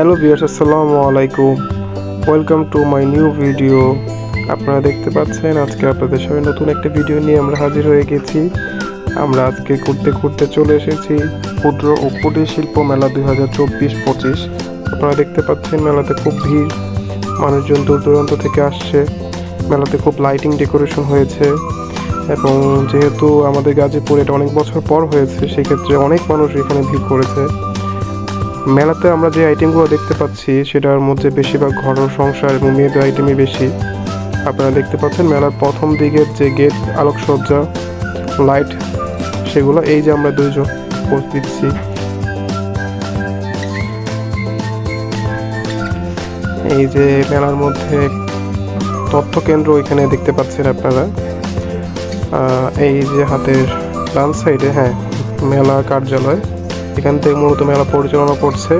Hello viewers আসসালামু আলাইকুম। Welcome to my new video আপনারা দেখতে পাচ্ছেন, আজকে আপনাদের সামনে নতুন একটা ভিডিও নিয়ে আমরা হাজির হয়ে গেছি। আমরা আজকে ঘুরতে ঘুরতে চলে এসেছি ক্ষুদ্র ও কুটির শিল্প মেলা দুই হাজার চব্বিশ পঁচিশ। আপনারা দেখতে পাচ্ছেন, মেলাতে খুব ভিড়। মানুষজন দূর দূরান্ত থেকে আসছে। মেলাতে খুব লাইটিং ডেকোরেশন হয়েছে। এবং যেহেতু আমাদের গাজীপুর এটা অনেক বছর পর হয়েছে, সেক্ষেত্রে অনেক মানুষ এখানে ভিড় করেছে। মেলাতে আমরা যে আইটেমগুলো দেখতে পাচ্ছি, সেটার মধ্যে বেশিরভাগ ঘরোয়া সংসার এবং মেয়েদের আইটেমই বেশি। আপনারা দেখতে পাচ্ছেন মেলার প্রথম দিকের যে গেট, আলোকসজ্জা লাইট সেগুলো এই যে আমরা দুইজন পোস্ট দিচ্ছি। এই যে মেলার মধ্যে তথ্য কেন্দ্র এখানে দেখতে পাচ্ছেন আপনারা। এই যে হাতের ডান সাইডে হ্যাঁ মেলা কার্যালয়। এখান থেকে মূলত মেলা পরিচালনা করছে।